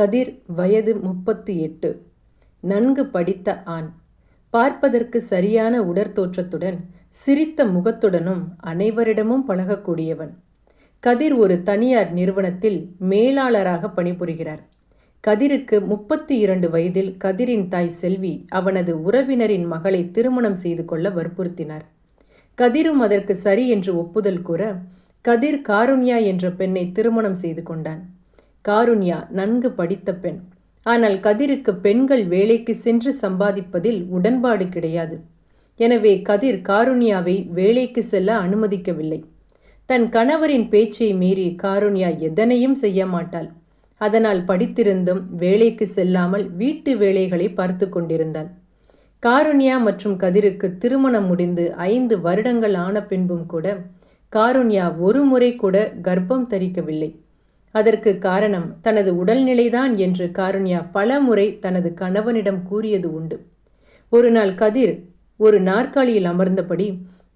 கதிர் வயது முப்பத்து எட்டு. நன்கு படித்த ஆண். பார்ப்பதற்கு சரியான உடற்தோற்றத்துடன் சிரித்த முகத்துடனும் அனைவரிடமும் பழகக்கூடியவன். கதிர் ஒரு தனியார் நிறுவனத்தில் மேலாளராக பணிபுரிகிறார். கதிருக்கு முப்பத்தி இரண்டு வயதில் கதிரின் தாய் செல்வி அவனது உறவினரின் மகளை திருமணம் செய்து கொள்ள வற்புறுத்தினார். கதிரும் அதற்கு சரி என்று ஒப்புதல் கூற கதிர் காருண்யா என்ற பெண்ணை திருமணம் செய்து கொண்டான். காருண்யா நன்கு படித்த பெண். ஆனால் கதிருக்கு பெண்கள் வேலைக்கு சென்று சம்பாதிப்பதில் உடன்பாடு கிடையாது. எனவே கதிர் காருண்யாவை வேலைக்கு செல்ல அனுமதிக்கவில்லை. தன் கணவரின் பேச்சை மீறி காருண்யா எதனையும் செய்ய மாட்டாள். அதனால் படித்திருந்தும் வேலைக்கு செல்லாமல் வீட்டு வேலைகளை பார்த்து கொண்டிருந்தாள். காருண்யா மற்றும் கதிருக்கு திருமணம் முடிந்து ஐந்து வருடங்கள் ஆன பின்பும் கூட காருண்யா ஒரு முறை கூட கர்ப்பம் தரிக்கவில்லை. அதற்கு காரணம் தனது உடல்நிலைதான் என்று காருண்யா பல முறை தனது கணவனிடம் கூறியது உண்டு. ஒரு நாள் கதிர் ஒரு நாற்காலியில் அமர்ந்தபடி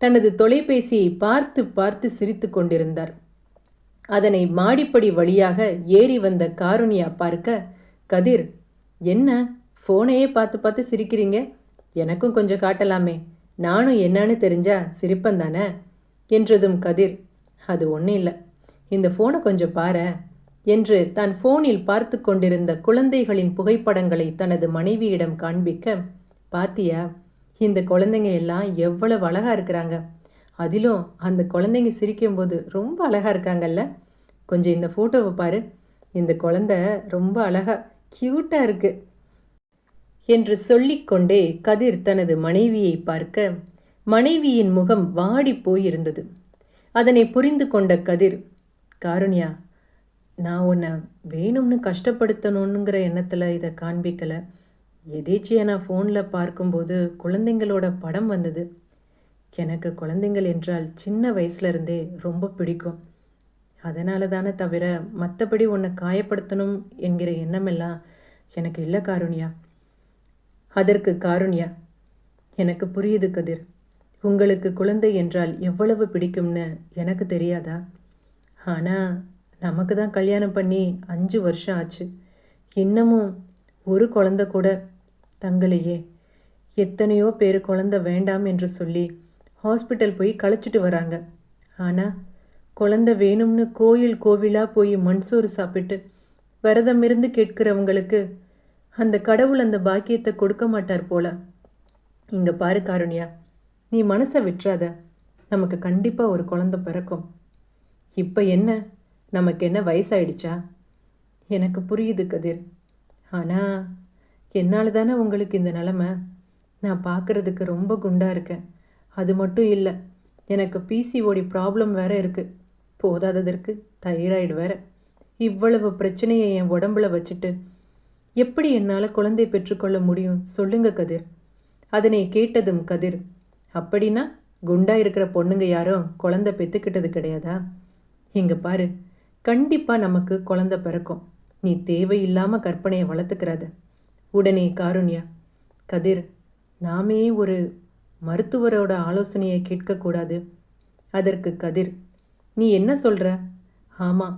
தனது தொலைபேசியை பார்த்து பார்த்து சிரித்து கொண்டிருந்தார். அதனை மாடிப்படி வழியாக ஏறி வந்த காருண்யா பார்க்க கதிர் என்ன? ஃபோனையே பார்த்து பார்த்து சிரிக்கிறீங்க? எனக்கும் கொஞ்சம் காட்டலாமே. நானும் என்னன்னு தெரிஞ்சா சிரிப்பந்தானே என்றதும் கதிர் அது ஒன்றும் இல்லை. இந்த ஃபோனை கொஞ்சம் பாரு என்று தான் ஃபோனில் பார்த்து கொண்டிருந்த குழந்தைகளின் புகைப்படங்களை தனது மனைவியிடம் காண்பிக்க பாத்தியா இந்த குழந்தைங்க எல்லாம் எவ்வளவு அழகா இருக்கிறாங்க. அதிலும் அந்த குழந்தைங்க சிரிக்கும்போது ரொம்ப அழகா இருக்காங்கல்ல. கொஞ்சம் இந்த ஃபோட்டோவை பாரு. இந்த குழந்தை ரொம்ப அழகா க்யூட்டாக இருக்கு. என்று சொல்லிக்கொண்டே கதிர் தனது மனைவியை பார்க்க மனைவியின் முகம் வாடி போயிருந்தது. அதனை புரிந்து கொண்ட கதிர் காருண்யா நான் உன்னை வேணும்னு கஷ்டப்படுத்தணுங்கிற எண்ணத்தில் இதை காண்பிக்கலை. எதேச்சியாக நான் ஃபோனில் பார்க்கும்போது குழந்தைங்களோட படம் வந்தது. எனக்கு குழந்தைங்கள் என்றால் சின்ன வயசுலேருந்தே ரொம்ப பிடிக்கும். அதனால தானே தவிர மற்றபடி உன்னை காயப்படுத்தணும் என்கிற எண்ணமெல்லாம் எனக்கு இல்லை காருண்யா. அதற்கு காருண்யா எனக்கு புரியுது கதிர். உங்களுக்கு குழந்தை என்றால் எவ்வளவு பிடிக்கும்னு எனக்கு தெரியாதா? ஆனால் நமக்கு தான் கல்யாணம் பண்ணி அஞ்சு வருஷம் ஆச்சு. இன்னமும் ஒரு குழந்தை கூட தங்களையே எத்தனையோ பேர் குழந்தை வேண்டாம் என்று சொல்லி ஹாஸ்பிட்டல் போய் கழிச்சிட்டு வராங்க. ஆனால் குழந்தை வேணும்னு கோயில் கோவிலாக போய் மண்சோறு சாப்பிட்டு விரதம் இருந்து கேட்கிறவங்களுக்கு அந்த கடவுள் அந்த பாக்கியத்தை கொடுக்க மாட்டார் போல. இங்கே பாரு காருண்யா நீ மனசை விட்டுறாத. நமக்கு கண்டிப்பாக ஒரு குழந்தை பிறக்கும். இப்போ என்ன? நமக்கு என்ன வயசாயிடுச்சா? எனக்கு புரியுது கதிர். ஆனால் என்னால் தானே உங்களுக்கு இந்த நிலமை? நான் பார்க்குறதுக்கு ரொம்ப குண்டாக இருக்கேன். அது மட்டும் இல்லை எனக்கு பிசிஓடி ப்ராப்ளம் வேற இருக்குது போதாததற்கு தைராய்டு வேற இவ்வளவு பிரச்சனையை என் உடம்புல வச்சுட்டு எப்படி என்னால் குழந்தை பெற்றுக்கொள்ள முடியும்? சொல்லுங்க கதிர். அதனை கேட்டதும் கதிர் அப்படின்னா குண்டா இருக்கிற பொண்ணுங்க யாரும் குழந்தை பெற்றுக்கிட்டது கிடையாதா? இங்கே பாரு கண்டிப்பாக நமக்கு குழந்தை பிறக்கும். நீ தேவையில்லாமல் கற்பனையை வளர்த்துக்கிறாத. உடனே காருண்யா கதிர் நாமே ஒரு மருத்துவரோட ஆலோசனையை கேட்கக்கூடாது. அதற்கு கதிர் நீ என்ன சொல்கிற ஆமாம்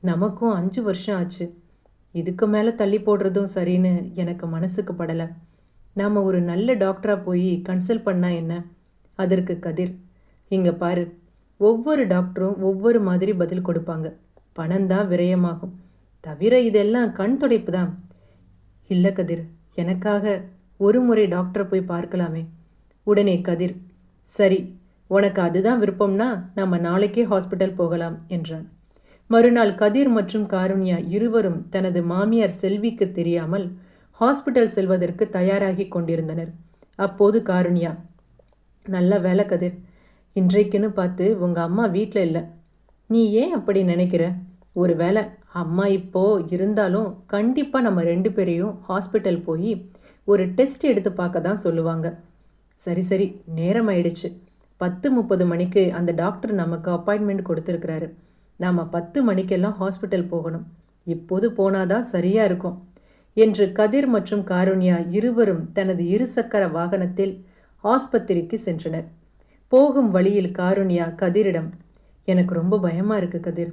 நமக்கும் அஞ்சு வருஷம் ஆச்சு. இதுக்கு மேலே தள்ளி போடுறதும் சரின்னு எனக்கு மனசுக்கு படலை. நாம் ஒரு நல்ல டாக்டராக போய் கன்சல்ட் பண்ணால் என்ன? அதற்கு கதிர் இங்கே பாரு ஒவ்வொரு டாக்டரும் ஒவ்வொரு மாதிரி பதில் கொடுப்பாங்க. பணம் தான் விரயமாகும். தவிர இதெல்லாம் கண் துடைப்பு தான். இல்லை கதிர் எனக்காக ஒரு முறை டாக்டரை போய் பார்க்கலாமே. உடனே கதிர் சரி உனக்கு அதுதான் விருப்பம்னா நம்ம நாளைக்கே ஹாஸ்பிட்டல் போகலாம் என்றான். மறுநாள் கதிர் மற்றும் காருண்யா இருவரும் தனது மாமியார் செல்விக்கு தெரியாமல் ஹாஸ்பிட்டல் செல்வதற்கு தயாராகி கொண்டிருந்தனர். அப்போது காருண்யா நல்ல வேலை கதிர். இன்றைக்குன்னு பார்த்து உங்கள் அம்மா வீட்டில் இல்லை. நீ ஏன் அப்படி நினைக்கிற? ஒரு வேளை அம்மா இப்போ இருந்தாலும் கண்டிப்பாக நம்ம ரெண்டு பேரையும் ஹாஸ்பிட்டல் போய் ஒரு டெஸ்ட் எடுத்து பார்க்க தான் சொல்லுவாங்க. சரி சரி நேரம் ஆயிடுச்சு. பத்து முப்பது மணிக்கு அந்த டாக்டர் நமக்கு அப்பாயின்மெண்ட் கொடுத்துருக்கிறாரு. நாம் பத்து மணிக்கெல்லாம் ஹாஸ்பிட்டல் போகணும். இப்போது போனாதான் சரியாக இருக்கும். என்று கதிர் மற்றும் காருண்யா இருவரும் தனது இருசக்கர வாகனத்தில் ஆஸ்பத்திரிக்கு சென்றனர். போகும் வழியில் காருண்யா கதிரிடம் எனக்கு ரொம்ப பயமாக இருக்குது கதிர்.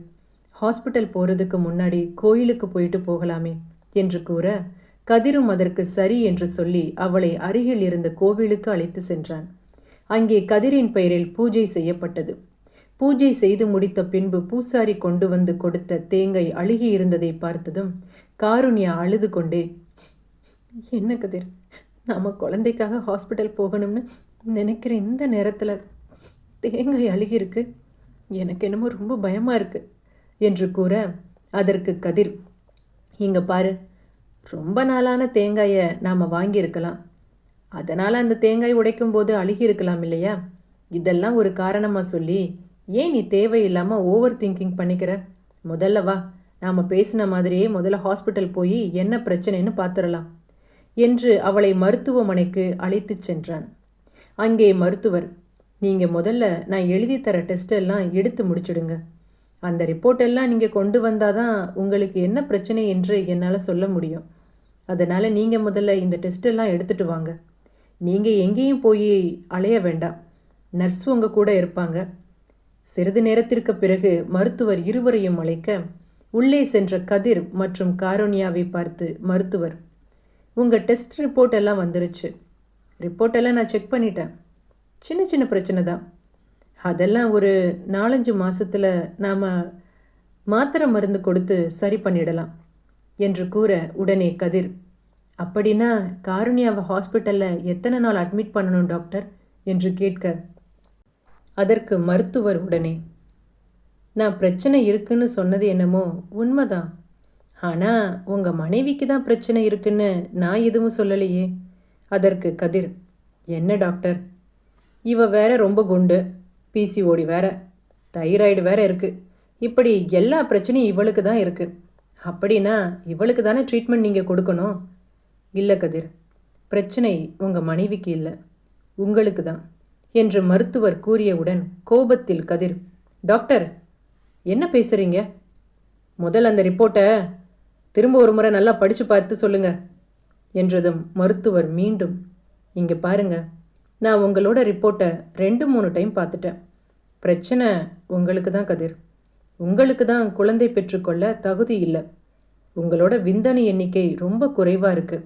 ஹாஸ்பிட்டல் போகிறதுக்கு முன்னாடி கோயிலுக்கு போயிட்டு போகலாமே என்று கூற கதிரும் அதற்கு சரி என்று சொல்லி அவளை அருகில் இருந்த கோவிலுக்கு அழைத்து சென்றான். அங்கே கதிரின் பெயரில் பூஜை செய்யப்பட்டது. பூஜை செய்து முடித்த பின்பு பூசாரி கொண்டு வந்து கொடுத்த தேங்காய் அழுகி இருந்ததை பார்த்ததும் காருண்யா அழுது கொண்டே என்ன கதிர் நாம குழந்தைக்காக ஹாஸ்பிட்டல் போகணும்னு நினைக்கிற இந்த நேரத்தில் தேங்காய் அழுகியிருக்கு. எனக்கு என்னமோ ரொம்ப பயமாக இருக்குது என்று கூற அதற்கு கதிர் இங்க பாரு ரொம்ப நாளான தேங்காயை நாம் வாங்கியிருக்கலாம். அதனால் அந்த தேங்காய் உடைக்கும் போது அழுகி இருக்கலாம் இல்லையா? இதெல்லாம் ஒரு காரணமாக சொல்லி ஏன் நீ தேவையில்லாமல் ஓவர் திங்கிங் பண்ணிக்கிற? முதல்ல வா நாம் பேசின மாதிரியே முதல்ல ஹாஸ்பிட்டல் போய் என்ன பிரச்சனைன்னு பார்த்துடலாம் என்று அவளை மருத்துவமனைக்கு அழைத்து சென்றான். அங்கே மருத்துவர் நீங்கள் முதல்ல நான் எழுதி தர டெஸ்டெல்லாம் எடுத்து முடிச்சிடுங்க. அந்த ரிப்போர்ட் எல்லாம் நீங்கள் கொண்டு வந்தால் தான் உங்களுக்கு என்ன பிரச்சனை என்று என்னால் சொல்ல முடியும். அதனால் நீங்கள் முதல்ல இந்த டெஸ்ட்டெல்லாம் எடுத்துகிட்டு வாங்க. நீங்கள் எங்கேயும் போய் அலைய வேண்டாம். நர்ஸ் உங்கள் கூட இருப்பாங்க. சிறிது நேரத்திற்கு பிறகு மருத்துவர் இருவரையும் அழைக்க உள்ளே சென்ற கதிர் மற்றும் காரோனியாவை பார்த்து மருத்துவர் உங்கள் டெஸ்ட் ரிப்போர்ட் எல்லாம் வந்துருச்சு. ரிப்போர்ட் எல்லாம் நான் செக் பண்ணிட்டேன். சின்ன சின்ன பிரச்சனை தான். அதெல்லாம் ஒரு நாலஞ்சு மாதத்தில் நாம் மாத்திரை மருந்து கொடுத்து சரி பண்ணிடலாம் என்று கூற உடனே கதிர் அப்படின்னா காருண்யாவை ஹாஸ்பிட்டலில் எத்தனை நாள் அட்மிட் பண்ணணும் டாக்டர்? என்று கேட்க அதற்கு மருத்துவர் உடனே நான் பிரச்சனை இருக்குன்னு சொன்னது என்னமோ உண்மைதான். ஆனால் உங்கள் மனைவிக்கு தான் பிரச்சனை இருக்குன்னு நான் எதுவும் சொல்லலையே. அதற்கு கதிர் என்ன டாக்டர்? இவ வேற ரொம்ப குண்டு. பிசிஓடி வேற தைராய்டு வேற இருக்கு. இப்படி எல்லா பிரச்சனையும் இவளுக்கு தான் இருக்கு. அப்படின்னா இவளுக்கு தானே ட்ரீட்மெண்ட் நீங்கள் கொடுக்கணும்? இல்லை கதிர் பிரச்சனை உங்கள் மனைவிக்கு இல்லை உங்களுக்கு தான் என்று மருத்துவர் கூறியவுடன் கோபத்தில் கதிர் டாக்டர் என்ன பேசுறீங்க? முதல் அந்த ரிப்போர்ட்டை திரும்ப ஒரு முறை நல்லா படித்து பார்த்து சொல்லுங்க என்றதும் மருத்துவர் மீண்டும் இங்கே பாருங்க நான் உங்களோட ரிப்போர்ட்டை ரெண்டு மூணு டைம் பார்த்துட்டேன். பிரச்சனை உங்களுக்கு தான் கதிர். உங்களுக்கு தான் குழந்தை பெற்றுக்கொள்ள தகுதி இல்லை. உங்களோட விந்தணு எண்ணிக்கை ரொம்ப குறைவாக இருக்குது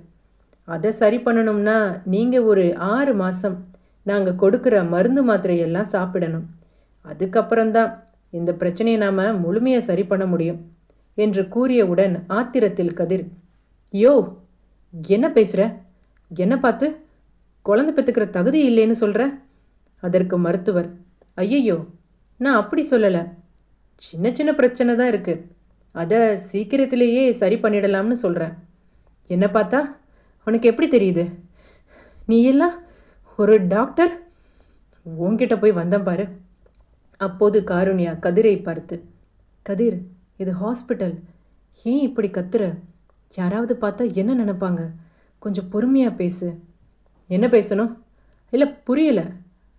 அதை சரி பண்ணணும்னா நீங்கள் ஒரு ஆறு மாதம் நாங்கள் கொடுக்குற மருந்து மாத்திரையெல்லாம் சாப்பிடணும். அதுக்கப்புறம்தான் இந்த பிரச்சனையை நாம் முழுமையாக சரி பண்ண முடியும் என்று கூறியவுடன் ஆத்திரத்தில் கதிர் யோ என்ன பேசுகிற என்ன பார்த்து? குழந்தை பெற்றுக்கிற தகுதி இல்லைன்னு சொல்கிற அதற்கு மருத்துவர் ஐயையோ நான் அப்படி சொல்லலை. சின்ன சின்ன பிரச்சனை தான் இருக்குது அதை சீக்கிரத்திலேயே சரி பண்ணிடலாம்னு சொல்கிறேன் என்ன பார்த்தா உனக்கு எப்படி தெரியுது? நீ எல்லாம் ஒரு டாக்டர்? உன்கிட்ட போய் வந்தேன் பாரு. அப்போது காருண்யா கதிரை பார்த்து கதிர் இது ஹாஸ்பிட்டல். ஏன் இப்படி கத்துற? யாராவது பார்த்தா என்ன நினைப்பாங்க? கொஞ்சம் பொறுமையாக பேசு. என்ன பேசணும்? இல்லை புரியல.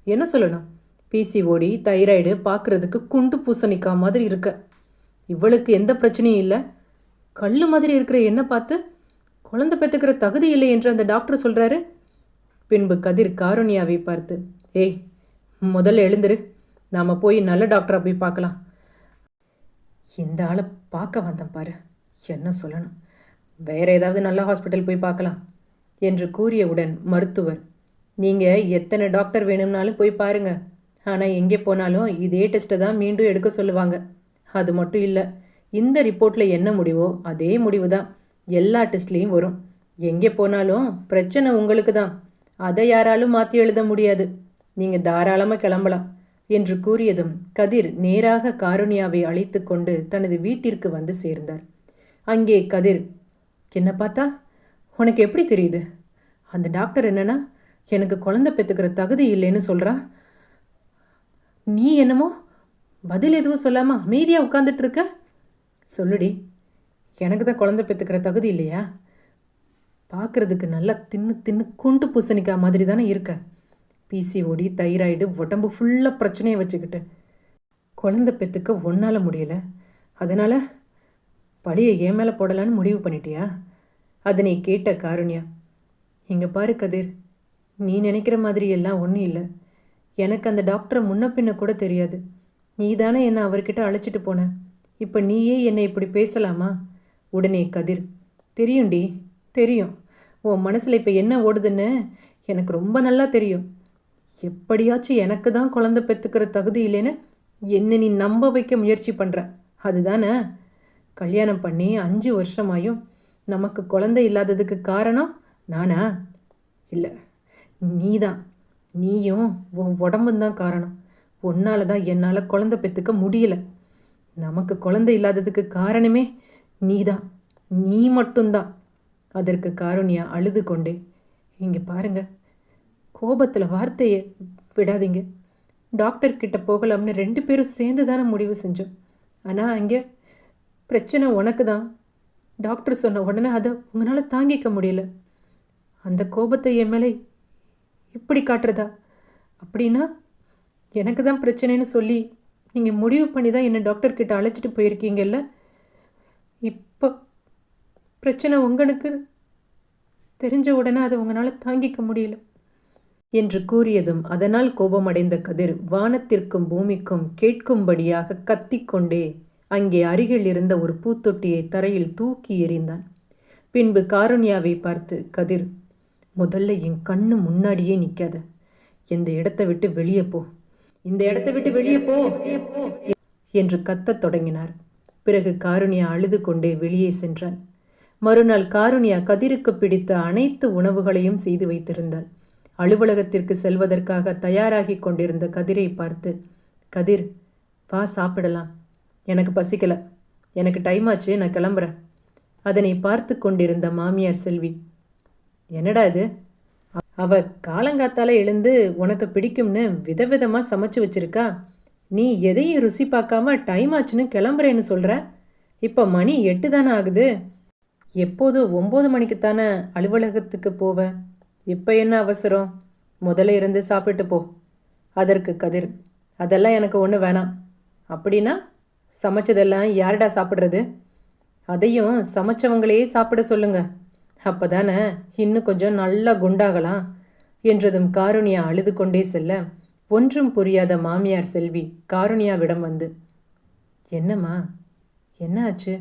என்ன சொல்லணும்? பிசிஓடி தைராய்டு பார்க்குறதுக்கு குண்டு பூசணிக்கா மாதிரி இருக்க. இவளுக்கு எந்த பிரச்சனையும் இல்லை. கல் மாதிரி இருக்கிற என்ன பார்த்து குழந்தை பெற்றுக்கிற தகுதி இல்லை என்று அந்த டாக்டர் சொல்கிறாரு பின்பு கதிர் காருண்யாவை பார்த்து ஏய் முதல்ல எழுந்துரு. நாம் போய் நல்ல டாக்டரை போய் பார்க்கலாம். இந்த ஆளை பார்க்க வந்தேன் பாரு. என்ன சொல்லணும்? வேற ஏதாவது நல்ல ஹாஸ்பிட்டல் போய் பார்க்கலாம். என்று கூறியவுடன் மருத்துவர் நீங்கள் எத்தனை டாக்டர் வேணும்னாலும் போய் பாருங்கள் ஆனால் எங்கே போனாலும் இதே டெஸ்ட்டை தான் மீண்டும் எடுக்க சொல்லுவாங்க. அது மட்டும் இல்லை இந்த ரிப்போர்ட்டில் என்ன முடிவோ அதே முடிவு தான் எல்லா டெஸ்ட்லேயும் வரும். எங்கே போனாலும் பிரச்சனை உங்களுக்கு தான். அதை யாராலும் மாற்றி எழுத முடியாது. நீங்கள் தாராளமாக கிளம்பலாம் என்று கூறியதும் கதிர் நேராக காருணியாவை அழைத்து கொண்டு தனது வீட்டிற்கு வந்து சேர்ந்தார். அங்கே கதிர் என்ன பார்த்தா? உனக்கு எப்படி தெரியுது? அந்த டாக்டர் என்னன்னா எனக்கு குழந்தை பெற்றுக்கிற தகுதி இல்லைன்னு சொல்கிறா நீ என்னமோ பதில் எதுவும் சொல்லாமல் அமைதியாக உட்காந்துட்டு இருக்க சொல்லுடி. எனக்கு தான் குழந்தை பெற்றுக்கிற தகுதி இல்லையா? பார்க்குறதுக்கு நல்லா தின்னு தின்னு குண்டு பூசணிக்கா மாதிரி தானே இருக்க. பிசிஓடி தைராய்டு உடம்பு ஃபுல்லாக பிரச்சனையை வச்சுக்கிட்டு. குழந்தை பெற்றுக்க ஒன்றால் முடியல. அதனால் பழியை ஏன் மேலே போடலான்னு முடிவு பண்ணிட்டியா? அதை நீ கேட்ட காருண்யா. இங்கே பாரு கதிர். நீ நினைக்கிற மாதிரி எல்லாம் ஒன்றும் இல்லை. எனக்கு அந்த டாக்டரை முன்ன பின்ன கூட தெரியாது. நீ தானே என்னை அவர்கிட்ட அழைச்சிட்டு போன. இப்போ நீயே என்னை இப்படி பேசலாமா? உடனே கதிர். தெரியும்டி தெரியும். உன் மனசில் இப்போ என்ன ஓடுதுன்னு எனக்கு ரொம்ப நல்லா தெரியும். எப்படியாச்சும் எனக்கு தான் குழந்தை பெற்றுக்கிற தகுதி இல்லைன்னு என்னை நீ நம்ப வைக்க முயற்சி பண்ணுற அதுதானே? கல்யாணம் பண்ணி அஞ்சு வருஷமாயும் நமக்கு குழந்தை இல்லாததுக்கு காரணம் நானா? இல்லை நீதான். நீயும் உன் உடம்பும் தான் காரணம். உன்னால தான் என்னால் குழந்தை பெற்றுக்க முடியல. நமக்கு குழந்தை இல்லாததுக்கு காரணமே நீதான். நீ மட்டும்தான் அதற்கு காருண்யா அழுது கொண்டே இங்கே பாருங்க. கோபத்தில் வார்த்தையை விடாதீங்க. டாக்டர் கிட்ட போகலாம்னு ரெண்டு பேரும் சேர்ந்து தானே முடிவு செஞ்சோம். ஆனால் அங்கே பிரச்சனை உனக்கு தான் டாக்டர் சொன்ன உடனே அதை உங்களால் தாங்கிக்க முடியல. அந்த கோபத்தை என் மேலே இப்படி காட்டுறதா? அப்படின்னா எனக்கு தான் பிரச்சனைன்னு சொல்லி நீங்கள் முடிவு பண்ணி தான் என்னை டாக்டர்கிட்ட அழைச்சிட்டு போயிருக்கீங்கல்ல? இப்போ பிரச்சனை உங்களுக்கு தெரிஞ்ச உடனே அதை உங்களால் தாங்கிக்க முடியல. என்று கூறியதும் அதனால் கோபமடைந்த கதிர் வானத்திற்கும் பூமிக்கும் கேட்கும்படியாக கத்திக்கொண்டே அங்கே அருகில் இருந்த ஒரு பூத்தொட்டியை தரையில் தூக்கி எறிந்தான். பின்பு காருண்யாவை பார்த்து கதிர் முதல்ல என் கண்ணு முன்னாடியே நிற்காத இந்த இடத்தை விட்டு வெளியே போ. இந்த இடத்தை விட்டு வெளியே போ. என்று கத்தத் தொடங்கினார். பிறகு காருண்யா அழுது கொண்டே வெளியே சென்றாள் மறுநாள் காருண்யா கதிருக்கு பிடித்த அனைத்து உணவுகளையும் செய்து வைத்திருந்தாள். அலுவலகத்திற்கு செல்வதற்காக தயாராகி கொண்டிருந்த கதிரை பார்த்து கதிர் வா சாப்பிடலாம். எனக்கு பசிக்கல. எனக்கு டைம் ஆச்சு. நான் கிளம்புறேன். அதனை பார்த்து கொண்டிருந்த மாமியார் செல்வி என்னடா இது? அவ காலங்காத்தால எழுந்து உனக்கு பிடிக்கும்னு விதவிதமாக சமைச்சு வச்சிருக்கா. நீ எதையும் ருசி பார்க்காம டைம் ஆச்சுன்னு கிளம்புறேன்னு சொல்கிற இப்போ மணி எட்டு தானே ஆகுது. எப்போது ஒம்பது மணிக்கு தானே அலுவலகத்துக்கு போவ? இப்போ என்ன அவசரம்? முதல்ல இருந்து சாப்பிட்டு போ. அதற்கு கதிர் அதெல்லாம் எனக்கு ஒன்று வேணாம். அப்படின்னா சமைச்சதெல்லாம் யாருடா சாப்பிட்றது? அதையும் சமைச்சவங்களையே சாப்பிட சொல்லுங்கள் அப்பதானே இன்னும் கொஞ்சம் நல்லா குண்டாகலாம்? என்றதும் காருணியா அழுது கொண்டே செல்ல. ஒன்றும் புரியாத மாமியார் செல்வி காருணியாவிடம் வந்து என்னம்மா என்ன ஆச்சு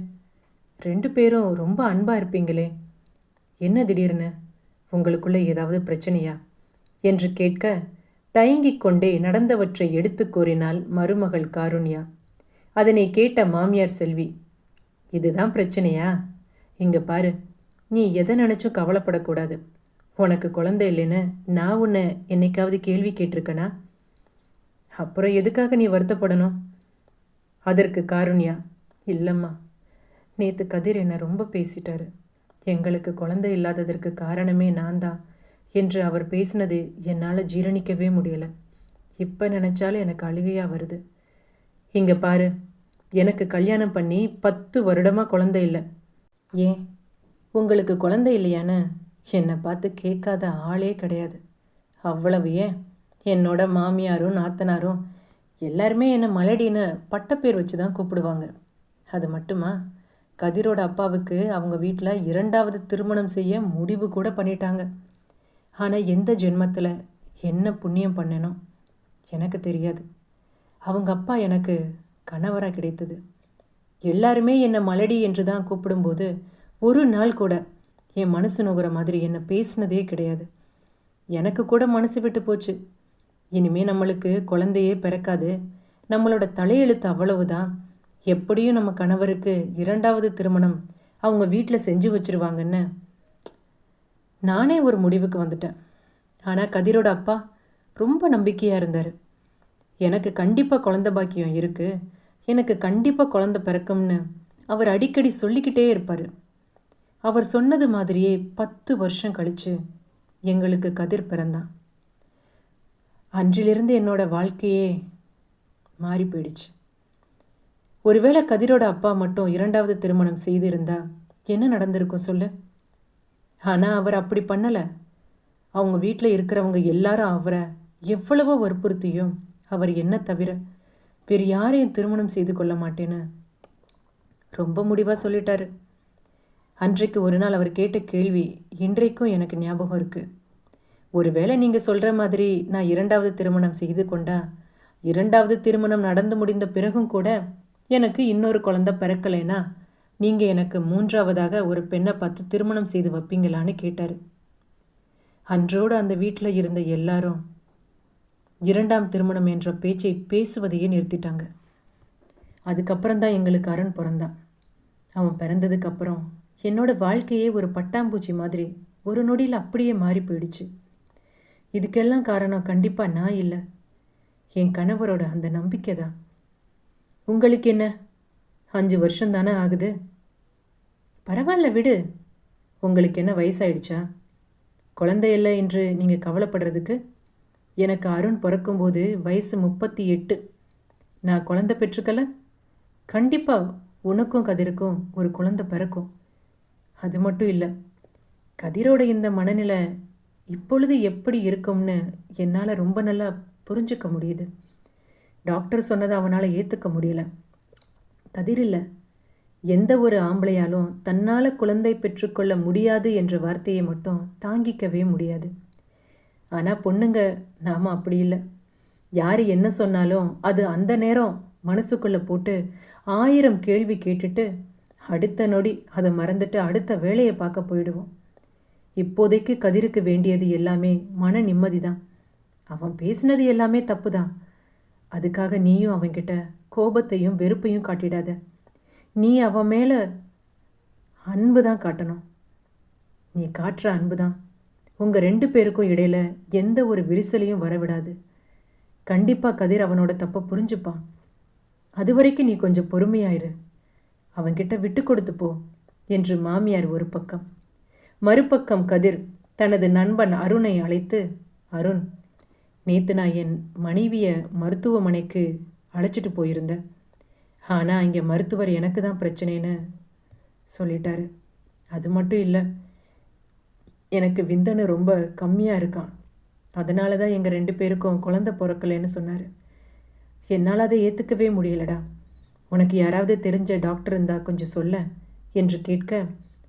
ரெண்டு பேரும் ரொம்ப அன்பா இருப்பீங்களே. என்ன திடீர்னு? உங்களுக்குள்ள ஏதாவது பிரச்சனையா? என்று கேட்க தயங்கிக் கொண்டே நடந்தவற்றை எடுத்துக் கூறினாள் மருமகள் காருண்யா. அதனை கேட்ட மாமியார் செல்வி இதுதான் பிரச்சனையா? இங்க பாரு நீ எதை நினச்சும் கவலைப்படக்கூடாது. உனக்கு குழந்தை இல்லைன்னு நான் உன்னை என்னைக்காவது கேள்வி கேட்டிருக்கனா? அப்புறம் எதுக்காக நீ வருத்தப்படணும்? அதற்கு காருண்யா இல்லைம்மா. நேற்று கதிர் என்னை ரொம்ப பேசிட்டாரு. எங்களுக்கு குழந்தை இல்லாததற்கு காரணமே நான் தான் என்று அவர் பேசினது என்னால் ஜீரணிக்கவே முடியலை. இப்போ நினச்சாலும் எனக்கு அழுகையாக வருது. இங்கே பாரு எனக்கு கல்யாணம் பண்ணி பத்து வருடமாக குழந்தை இல்லை. ஏன்? உங்களுக்கு குழந்தை இல்லையான்னு என்னை பார்த்து கேட்காத ஆளே கிடையாது. அவ்வளவு ஏன்? என்னோட மாமியாரும் நாத்தனாரும் எல்லாருமே என்னை மலடின்னு பட்டப்பேர் வச்சு தான் கூப்பிடுவாங்க. அது மட்டுமா? கதிரோட அப்பாவுக்கு அவங்க வீட்டில் இரண்டாவது திருமணம் செய்ய முடிவு கூட பண்ணிட்டாங்க. ஆனால் எந்த ஜென்மத்தில் என்ன புண்ணியம் பண்ணணும் எனக்கு தெரியாது. அவங்க அப்பா எனக்கு கணவராக கிடைத்தது. எல்லாருமே என்னை மலடி என்று தான் கூப்பிடும்போது ஒரு நாள் கூட என் மனசு நோகிற மாதிரி என்னை பேசினதே கிடையாது. எனக்கு கூட மனசு விட்டு போச்சு. இனிமே நம்மளுக்கு குழந்தையே பிறக்காது. நம்மளோட தலையெழுத்து அவ்வளவுதான். எப்படியும் நம்ம கணவருக்கு இரண்டாவது திருமணம் அவங்க வீட்டில் செஞ்சு வச்சிருவாங்கன்னு நானே ஒரு முடிவுக்கு வந்துட்டேன். ஆனால் கதிரோட அப்பா ரொம்ப நம்பிக்கையாக இருந்தார். எனக்கு கண்டிப்பாக குழந்த பாக்கியம் இருக்குது எனக்கு கண்டிப்பாக குழந்த பிறக்கும்னு அவர் அடிக்கடி சொல்லிக்கிட்டே இருப்பார். அவர் சொன்னது மாதிரியே பத்து வருஷம் கழித்து எங்களுக்கு கதிர் பிறந்தான். அன்றிலிருந்து என்னோட வாழ்க்கையே மாறி போயிடுச்சு. ஒருவேளை கதிரோட அப்பா மட்டும் இரண்டாவது திருமணம் செய்திருந்தா என்ன நடந்திருக்கும் சொல்லு? ஆனால் அவர் அப்படி பண்ணலை. அவங்க வீட்டில் இருக்கிறவங்க எல்லாரும் அவரை எவ்வளவோ வற்புறுத்தியும் அவர் என்ன தவிர வேறு யாரையும் திருமணம் செய்து கொள்ள மாட்டேன்னு ரொம்ப முடிவாக சொல்லிட்டாரு. அன்றைக்கு ஒரு நாள் அவர் கேட்ட கேள்வி இன்றைக்கும் எனக்கு ஞாபகம் இருக்குது ஒருவேளை நீங்கள் சொல்கிற மாதிரி நான் இரண்டாவது திருமணம் செய்து கொண்டா இரண்டாவது திருமணம் நடந்து முடிந்த பிறகும் கூட எனக்கு இன்னொரு குழந்தை பிறக்கலைனா நீங்கள் எனக்கு மூன்றாவதாக ஒரு பெண்ணை பார்த்து திருமணம் செய்து வைப்பீங்களான்னு கேட்டார். அன்றோடு அந்த வீட்டில் இருந்த எல்லாரும் இரண்டாம் திருமணம் என்ற பேச்சை பேசுவதையே நிறுத்திட்டாங்க. அதுக்கப்புறம் தான் எங்களுக்கு அருண் பிறந்தான். அவன் பிறந்ததுக்கப்புறம் என்னோட வாழ்க்கையே ஒரு பட்டாம்பூச்சி மாதிரி. ஒரு நொடியில் அப்படியே மாறி போயிடுச்சு. இதுக்கெல்லாம் காரணம் கண்டிப்பாக நான் இல்லை. என் கணவரோட அந்த நம்பிக்கை தான். உங்களுக்கு என்ன? அஞ்சு வருஷம் தானே ஆகுது. பரவாயில்ல விடு. உங்களுக்கு என்ன வயசாயிடுச்சா? குழந்தை இல்லை என்று நீங்கள் கவலைப்படுறதுக்கு? எனக்கு அருண் பிறக்கும்போது வயசு முப்பத்தி எட்டு. நான் குழந்தை பெற்றுக்கல கண்டிப்பாக உனக்கும் கதிருக்கும் ஒரு குழந்தை பிறக்கும். அது மட்டும் இல்லை. கதிரோட இந்த மனநிலை இப்பொழுது எப்படி இருக்கும்னு என்னால் ரொம்ப நல்லா புரிஞ்சுக்க முடியுது. டாக்டர் சொன்னதை அவனால் ஏற்றுக்க முடியல. கதிர் இல்லை. எந்த ஒரு ஆம்பளையாலும் தன்னால் குழந்தை பெற்றுக்கொள்ள முடியாது என்ற வார்த்தையை மட்டும் தாங்கிக்கவே முடியாது. ஆனால் பொண்ணுங்க நாம் அப்படி இல்லை. யார் என்ன சொன்னாலும் அது அந்த நேரம் மனசுக்குள்ளே போட்டு ஆயிரம் கேள்வி கேட்டுட்டு அடுத்த நொடி அதை மறந்துட்டு அடுத்த வேலையை பார்க்க போயிடுவோம். இப்போதைக்கு கதிருக்கு வேண்டியது எல்லாமே மன நிம்மதி தான் அவன் பேசினது எல்லாமே தப்பு தான் அதுக்காக நீயும் அவன்கிட்ட கோபத்தையும் வெறுப்பையும் காட்டிடாத. நீ அவன் மேலே அன்பு தான் காட்டணும். நீ காட்டுற அன்பு தான் உங்கள் ரெண்டு பேருக்கும் இடையில எந்த ஒரு விரிசலையும் வரவிடாது. கண்டிப்பாக கதிர் அவனோட தப்பை புரிஞ்சுப்பான். அது வரைக்கும் நீ கொஞ்சம் பொறுமையாயிரு அவன்கிட்ட விட்டு கொடுத்து போ என்று மாமியார் ஒரு பக்கம். மறுபக்கம் கதிர் தனது நண்பன் அருணை அழைத்து அருண் நேற்று நான் என் மனைவியை மருத்துவமனைக்கு அழைச்சிட்டு போயிருந்தேன். ஆனால் இங்கே மருத்துவர் எனக்கு தான் பிரச்சனைன்னு சொல்லிட்டாரு. அது மட்டும் இல்லை எனக்கு விந்தனு ரொம்ப கம்மியாக இருக்கான். அதனால தான் எங்கள் ரெண்டு பேருக்கும் குழந்தை பிறக்கலைன்னு சொன்னார். என்னால் அதை ஏற்றுக்கவே முடியலடா. உனக்கு யாராவது தெரிஞ்ச டாக்டர் இருந்தா கொஞ்சம் சொல்ல என்று கேட்க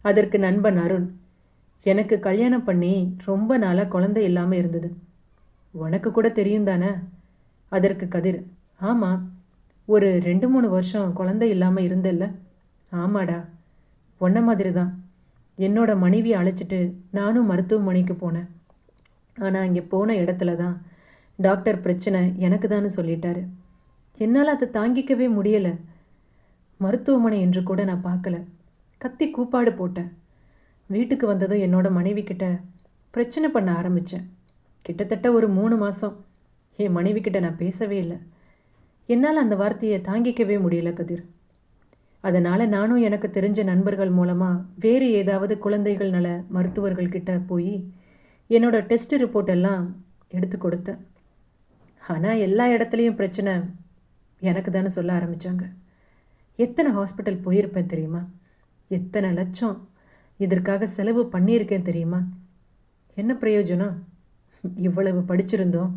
அதற்கு நண்பன் அருண். எனக்கு கல்யாணம் பண்ணி ரொம்ப நாளாக குழந்தை இல்லாமல் இருந்தது. உனக்கு கூட தெரியும் தானே? அதற்கு கதிர் ஆமாம் ஒரு ரெண்டு மூணு வருஷம் குழந்தை இல்லாமல் இருந்தல்ல? ஆமாடா ஒன்ன மாதிரி தான் என்னோட மனைவியை அழைச்சிட்டு நானும் மருத்துவமனைக்கு போனேன். ஆனால் இங்கே போன இடத்துல தான் டாக்டர் பிரச்சனை எனக்கு தான் சொல்லிட்டாரு. என்னால் அதை தாங்கிக்கவே முடியலை. மருத்துவமனை என்று கூட நான் பார்க்கல. கத்தி கூப்பாடு போட்டேன். வீட்டுக்கு வந்ததும் என்னோட மனைவி கிட்ட பிரச்சனை பண்ண ஆரம்பித்தேன் கிட்டத்தட்ட ஒரு மூணு மாதம் என் மனைவி கிட்ட நான் பேசவே இல்லை. என்னால் அந்த வார்த்தையை தாங்கிக்கவே முடியல கதிர். அதனால் நானும் எனக்கு தெரிஞ்ச நண்பர்கள் மூலமாக வேறு ஏதாவது குழந்தைகள் நல மருத்துவர்கள்கிட்ட போய் என்னோடய டெஸ்ட் ரிப்போர்ட் எல்லாம் எடுத்து கொடுத்தேன். ஆனால் எல்லா இடத்துலையும் பிரச்சனை எனக்கு தானே சொல்ல ஆரம்பித்தாங்க எத்தனை ஹாஸ்பிட்டல் போயிருப்பேன் தெரியுமா? எத்தனை லட்சம்? இதற்காக செலவு பண்ணியிருக்கேன் தெரியுமா? என்ன பிரயோஜனம்? இவ்வளவு படிச்சிருந்தோம்.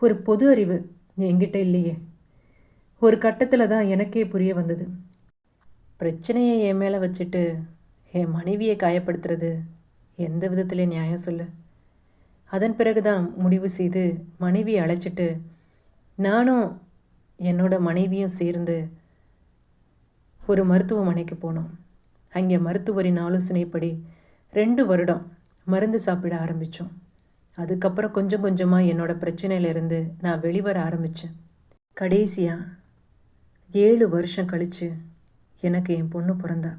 ஒரு பொது அறிவு என்கிட்ட இல்லையே. ஒரு கட்டத்தில் தான் எனக்கே புரிய வந்தது. பிரச்சனையை என் மேலே வச்சுட்டு என் மனைவியை காயப்படுத்துறது எந்த விதத்திலே நியாயம் சொல்லு? அதன் பிறகு தான் முடிவு செய்து மனைவியை அழைச்சிட்டு நானும் என்னோட மனைவியும் சேர்ந்து ஒரு மருத்துவமனைக்கு போனோம். அங்கே மருத்துவரின் ஆலோசனைப்படி ரெண்டு வருடம் மருந்து சாப்பிட ஆரம்பித்தோம் அதுக்கப்புறம் கொஞ்சம் கொஞ்சமாக என்னோடய பிரச்சனையிலேருந்து நான் வெளிவர ஆரம்பித்தேன் கடைசியாக ஏழு வருஷம் கழித்து எனக்கு என் பொண்ணு பிறந்தா.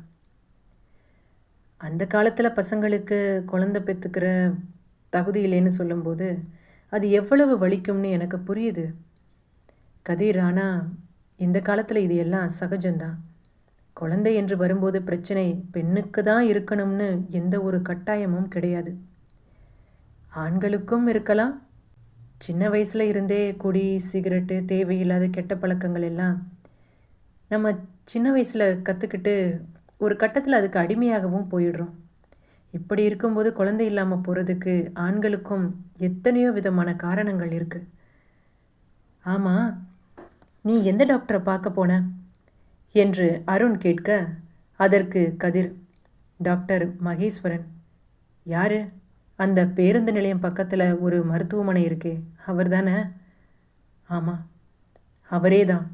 அந்த காலத்தில் பசங்களுக்கு குழந்தை பெற்றுக்கிற தகுதி இல்லைன்னு சொல்லும்போது அது எவ்வளவு வலிக்கும்னு எனக்கு புரியுது. கதிர் ஆனால் இந்த காலத்தில் இது எல்லாம் சகஜம்தான். குழந்தை என்று வரும்போது பிரச்சனை பெண்ணுக்கு தான் இருக்கணும்னு எந்த ஒரு கட்டாயமும் கிடையாது. ஆண்களுக்கும் இருக்கலாம். சின்ன வயசில் இருந்தே குடி சிகரெட்டு தேவையில்லாத கெட்ட பழக்கங்கள் எல்லாம் நம்ம சின்ன வயசில் கற்றுக்கிட்டு ஒரு கட்டத்தில் அதுக்கு அடிமையாகவும் போயிடுறோம். இப்படி இருக்கும்போது குழந்தை இல்லாமல் போகிறதுக்கு ஆண்களுக்கும் எத்தனையோ விதமான காரணங்கள் இருக்குது ஆமாம் நீ எந்த டாக்டரை பார்க்க போன? என்று அருண் கேட்க அதற்கு கதிர் டாக்டர் மகேஸ்வரன். யாரு? அந்த பேருந்து நிலையம் பக்கத்தில் ஒரு மருத்துவமனை இருக்கே அவர் தானே ஆமாம் அவரே தான்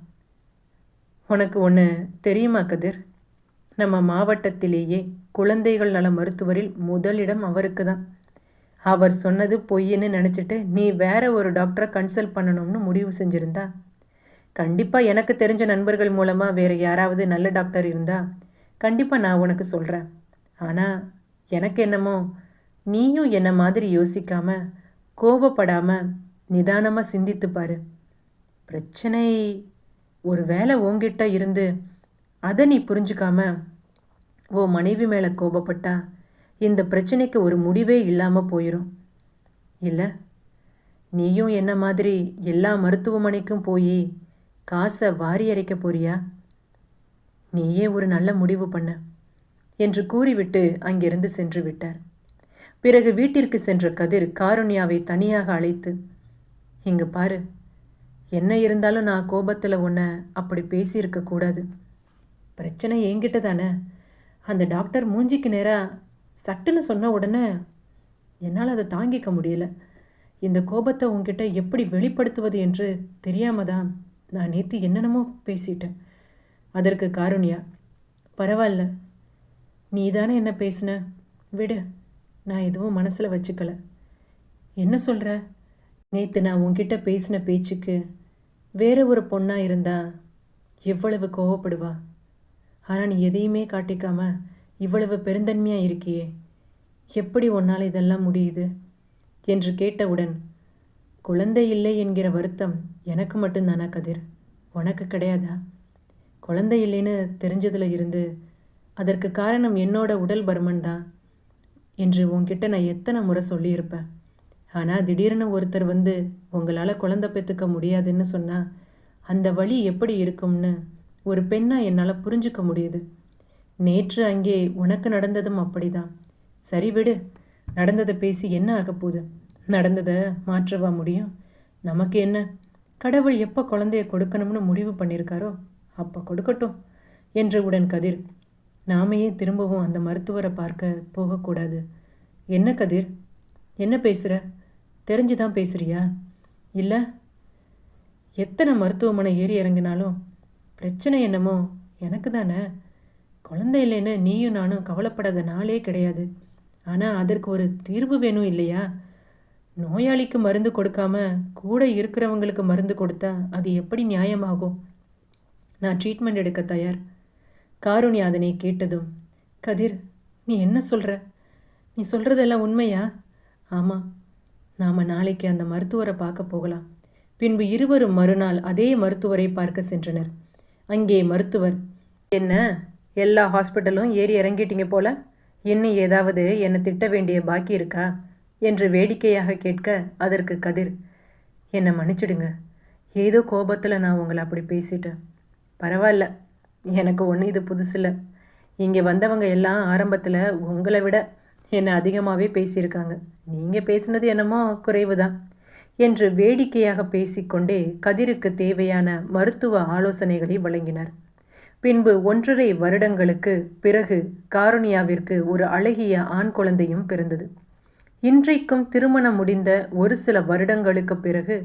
உனக்கு ஒன்று தெரியுமா கதிர்? நம்ம மாவட்டத்திலேயே குழந்தைகள் நல மருத்துவரில் முதலிடம் அவருக்கு தான் அவர் சொன்னது பொய்ன்னு நினச்சிட்டு நீ வேற ஒரு டாக்டரை கன்சல்ட் பண்ணணும்னு முடிவு செஞ்சுருந்தா கண்டிப்பாக எனக்கு தெரிஞ்ச நண்பர்கள் மூலமாக வேறு யாராவது நல்ல டாக்டர் இருந்தா கண்டிப்பாக நான் உனக்கு சொல்கிறேன் ஆனால் எனக்கு என்னமோ நீயும் என்ன மாதிரி யோசிக்காமல் கோபப்படாமல் நிதானமாக சிந்தித்து பாரு. பிரச்சனை ஒரு வேலை உன்கிட்ட இருந்து அதை நீ புரிஞ்சுக்காம ஓ மனைவி மேலே கோபப்பட்டா இந்த பிரச்சனைக்கு ஒரு முடிவே இல்லாமல் போயிடும் இல்லை நீயும் என்ன மாதிரி எல்லா மருத்துவமனைக்கும் போய் காசை வாரி அரைக்க போறியா? நீயே ஒரு நல்ல முடிவு பண்ண என்று கூறிவிட்டு அங்கிருந்து சென்று விட்டார். பிறகு வீட்டிற்கு சென்ற கதிர் காருண்யாவை தனியாக அழைத்து இங்கு பாரு என்ன இருந்தாலும் நான் கோபத்தில் உன்னை அப்படி பேசியிருக்க கூடாது. பிரச்சனை என்கிட்ட தானே? அந்த டாக்டர் மூஞ்சிக்கு நேராக சட்டுன்னு சொன்ன உடனே என்னால் அதை தாங்கிக்க முடியல. இந்த கோபத்தை உன்கிட்ட எப்படி வெளிப்படுத்துவது என்று தெரியாம தான் நான் நேற்று என்னென்னமோ பேசிட்டேன். அதற்கு காருண்யா பரவாயில்ல. நீ தானே என்ன பேசின? விடு. நான் எதுவும் மனசில் வச்சுக்கல. என்ன சொல்கிற நேற்று நான் உன்கிட்ட பேசின பேச்சுக்கு வேற ஒரு பொண்ணாக இருந்தா எவ்வளவு கோவப்படுவா? ஆனால் நீ எதையுமே காட்டிக்காம இவ்வளவு பெருந்தன்மையாக இருக்கியே. எப்படி உன்னால் இதெல்லாம் முடியுது? என்று கேட்டவுடன் குழந்தை இல்லை என்கிற வருத்தம் எனக்கு மட்டும்தானா கதிர்? உனக்கு கிடையாதா? குழந்தை இல்லைன்னு தெரிஞ்சதில் இருந்து அதற்கு காரணம் என்னோட உடல் பருமன் தான் என்று உன்கிட்ட நான் எத்தனை முறை சொல்லியிருப்பேன். ஆனால் திடீர்னு ஒருத்தர் வந்து உங்களால் குழந்தை பெற்றுக்க முடியாதுன்னு சொன்னால் அந்த வழி எப்படி இருக்கும்னு ஒரு பெண்ணாக என்னால் புரிஞ்சுக்க முடியுது. நேற்று அங்கே உனக்கு நடந்ததும் அப்படிதான். சரி விடு நடந்ததை பேசி என்ன ஆகப்போகுது நடந்ததை மாற்றவா முடியும்? நமக்கு என்ன? கடவுள் எப்போ குழந்தைய கொடுக்கணும்னு முடிவு பண்ணியிருக்காரோ அப்போ கொடுக்கட்டும் என்று உடன் கதிர். நாமையே திரும்பவும் அந்த மருத்துவரை பார்க்க போகக்கூடாது. என்ன கதிர்? என்ன பேசுகிற தெரிஞ்சு தான் பேசுகிறியா இல்லை? எத்தனை மருத்துவமனை ஏறி இறங்கினாலும் பிரச்சனை என்னமோ எனக்கு தானே? குழந்தை இல்லைன்னு நீயும் நானும் கவலைப்படாத நாளே கிடையாது. ஆனால் அதற்கு ஒரு தீர்வு வேணும் இல்லையா? நோயாளிக்கு மருந்து கொடுக்காம கூட இருக்கிறவங்களுக்கு மருந்து கொடுத்தா அது எப்படி நியாயமாகும்? நான் ட்ரீட்மெண்ட் எடுக்க தயார். காருணி அதனை கேட்டதும் கதிர் நீ என்ன சொல்கிற நீ சொல்கிறதெல்லாம் உண்மையா? ஆமாம் நாம் நாளைக்கு அந்த மருத்துவரை பார்க்க போகலாம். பின்பு இருவரும் மறுநாள் அதே மருத்துவரை பார்க்க சென்றனர். அங்கே மருத்துவர் என்ன? எல்லா ஹாஸ்பிட்டலும் ஏறி இறங்கிட்டீங்க போல? இன்னும் ஏதாவது என்னை திட்ட வேண்டிய பாக்கி இருக்கா? என்று வேடிக்கையாக கேட்க அதற்கு கதிர் என்னை மன்னிச்சிடுங்க. ஏதோ கோபத்தில் நான் உங்களை அப்படி பேசிட்டேன். பரவாயில்ல. எனக்கு ஒன்றும் இது புதுசில்லை இங்கே வந்தவங்க எல்லாம் ஆரம்பத்தில் உங்களை விட என்னை அதிகமாகவே பேசியிருக்காங்க. நீங்கள் பேசினது என்னமோ குறைவு தான் என்று வேடிக்கையாக பேசிக்கொண்டே கதிருக்கு தேவையான மருத்துவ ஆலோசனைகளை வழங்கினார். பின்பு ஒன்றரை வருடங்களுக்கு பிறகு காருணியாவிற்கு ஒரு அழகிய ஆண் குழந்தையும் பிறந்தது. இன்றைக்கும் திருமணம் முடிந்த ஒரு சில வருடங்களுக்கு பிறகு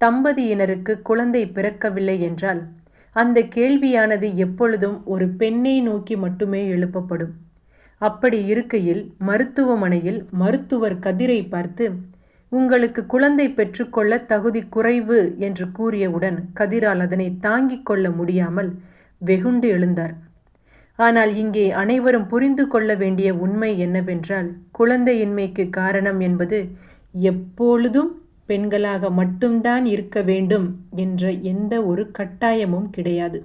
தம்பதியினருக்கு குழந்தை பிறக்கவில்லை என்றால் அந்த கேள்வியானது எப்பொழுதும் ஒரு பெண்ணை நோக்கி மட்டுமே எழுப்பப்படும். அப்படி இருக்கையில் மருத்துவமனையில் மருத்துவர் கதிரை பார்த்து உங்களுக்கு குழந்தை பெற்றுக்கொள்ள தகுதி குறைவு என்று கூறியவுடன் கதிரால் அதனை தாங்கிக் கொள்ள முடியாமல் வெகுண்டு எழுந்தார். ஆனால் இங்கே அனைவரும் புரிந்து கொள்ள வேண்டிய உண்மை என்னவென்றால் குழந்தையின்மைக்கு காரணம் என்பது எப்பொழுதும் பெண்களாக மட்டும்தான் இருக்க வேண்டும் என்ற எந்த ஒரு கட்டாயமும் கிடையாது.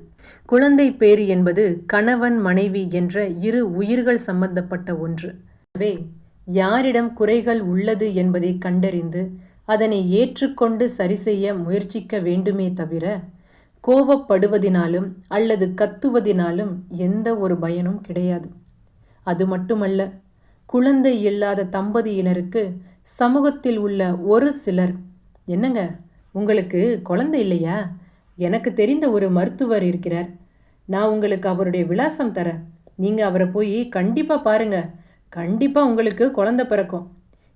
குழந்தை பேறு என்பது கணவன் மனைவி என்ற இரு உயிர்கள் சம்பந்தப்பட்ட ஒன்று. எனவே யாரிடம் குறைகள் உள்ளது என்பதை கண்டறிந்து அதனை ஏற்றுக்கொண்டு சரி செய்ய முயற்சிக்க வேண்டுமே தவிர கோவப்படுவதினாலும் அல்லது கத்துவதினாலும் எந்த ஒரு பயனும் கிடையாது. அது மட்டுமல்ல குழந்தை இல்லாத தம்பதியினருக்கு சமூகத்தில் உள்ள ஒரு சிலர் என்னங்க உங்களுக்கு குழந்தை இல்லையா? எனக்கு தெரிந்த ஒரு மருத்துவர் இருக்கிறார். நான் உங்களுக்கு அவருடைய விலாசம் தரேன். நீங்கள் அவரை போய் கண்டிப்பாக பாருங்க. கண்டிப்பாக உங்களுக்கு குழந்தை பிறக்கும்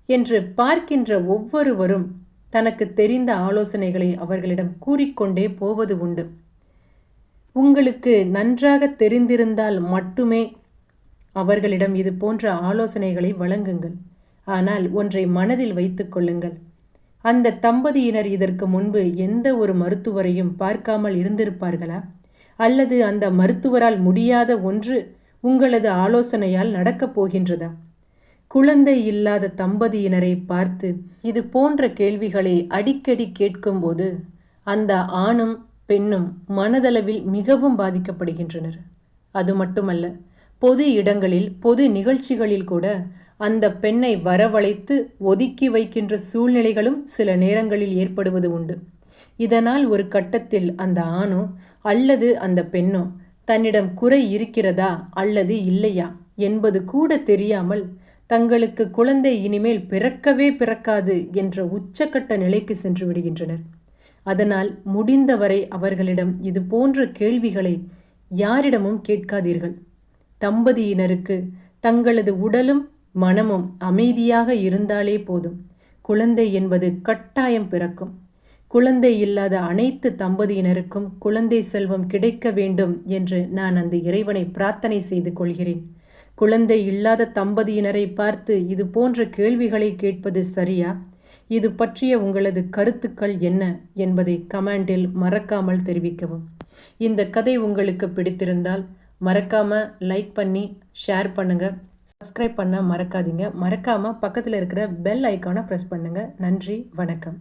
என்று பார்க்கின்ற ஒவ்வொருவரும் தனக்கு தெரிந்த ஆலோசனைகளை அவர்களிடம் கூறிக்கொண்டே போவது உண்டு. உங்களுக்கு நன்றாக தெரிந்திருந்தால் மட்டுமே அவர்களிடம் இது போன்ற ஆலோசனைகளை வழங்குங்கள். ஆனால் ஒன்றை மனதில் வைத்து கொள்ளுங்கள். அந்த தம்பதியினர் இதற்கு முன்பு எந்த ஒரு மருத்துவரையும் பார்க்காமல் இருந்திருப்பார்களா? அல்லது அந்த மருத்துவரால் முடியாத ஒன்று உங்களது ஆலோசனையால் நடக்கப் போகின்றதா? குழந்தை இல்லாத தம்பதியினரை பார்த்து இது போன்ற கேள்விகளை அடிக்கடி கேட்கும்போது அந்த ஆணும் பெண்ணும் மனதளவில் மிகவும் பாதிக்கப்படுகின்றனர். அது மட்டுமல்ல பொது இடங்களில் பொது நிகழ்ச்சிகளில் கூட அந்த பெண்ணை வரவழைத்து ஒதுக்கி வைக்கின்ற சூழ்நிலைகளும் சில நேரங்களில் ஏற்படுவது உண்டு. இதனால் ஒரு கட்டத்தில் அந்த ஆணோ அல்லது அந்த பெண்ணோ தன்னிடம் குறை இருக்கிறதா அல்லது இல்லையா என்பது கூட தெரியாமல் தங்களுக்கு குழந்தை இனிமேல் பிறக்கவே பிறக்காது என்ற உச்சக்கட்ட நிலைக்கு சென்று விடுகின்றனர். அதனால் முடிந்தவரை அவர்களிடம் இது போன்ற கேள்விகளை யாரிடமும் கேட்காதீர்கள். தம்பதியினருக்கு தங்களது உடலும் மனமும் அமைதியாக இருந்தாலே போதும். குழந்தை என்பது கட்டாயம் பிறக்கும். குழந்தை இல்லாத அனைத்து தம்பதியினருக்கும் குழந்தை செல்வம் கிடைக்க வேண்டும் என்று நான் அந்த இறைவனை பிரார்த்தனை செய்து கொள்கிறேன். குழந்தை இல்லாத தம்பதியினரை பார்த்து இது போன்ற கேள்விகளை கேட்பது சரியா? இது பற்றிய உங்களது கருத்துக்கள் என்ன என்பதை கமெண்டில் மறக்காமல் தெரிவிக்கவும். இந்த கதை உங்களுக்கு பிடித்திருந்தால் மறக்காமல் லைக் பண்ணி ஷேர் பண்ணுங்கள் சப்ஸ்கிரைப் பண்ண மறக்காதீங்க. மறக்காமல் பக்கத்தில் இருக்கிற பெல் ஐக்கானை ப்ரெஸ் பண்ணுங்கள் நன்றி. வணக்கம்.